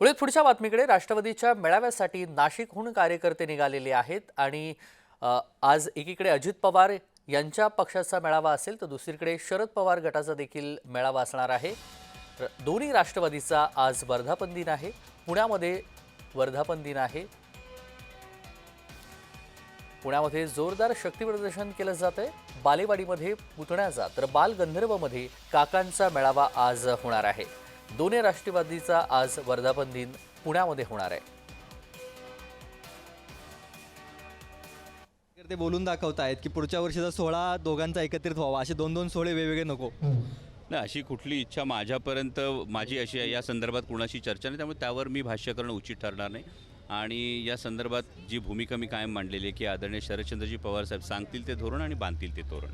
पुढे पुढच्या बातमीकडे राष्ट्रवादीच्या मेळाव्यासाठी नाशिकहून कार्यकर्ते निघालेले आहेत आणि आज एकीकडे अजित पवार यांच्या पक्षाचा मेळावा असेल तर दुसरीकडे शरद पवार गटाचा देखील मेळावा असणार आहे. दोन्ही राष्ट्रवादीचा आज वर्धापन दिन आहे. पुण्यामध्ये वर्धापन दिन आहे. पुण्यामध्ये जोरदार शक्तीप्रदर्शन केलं जात आहे. बालेवाडीमध्ये पुतण्याचा तर बालगंधर्वमध्ये काकांचा मेळावा आज होणार आहे. दोन्ही राष्ट्रवादीचा आज वर्धापन दिन पुण्यामध्ये होणार आहे. तर ते बोलून दाखवत आहेत की पुढच्या वर्षीचा सोहळा दोघांचा एकत्रित व्हावा. असे दोन दोन सोहळे वेगवेगळे नको. नाही अशी कुठली इच्छा माझ्यापर्यंत माझी अशी आहे या संदर्भात कुणाशी चर्चा नाही त्यामुळे त्यावर मी भाष्य करणं उचित ठरणार नाही. आणि या संदर्भात जी भूमिका मी कायम मांडलेली आहे की आदरणीय शरदचंद्रजी पवार साहेब सांगतील ते धोरण आणि बांधतील ते धोरण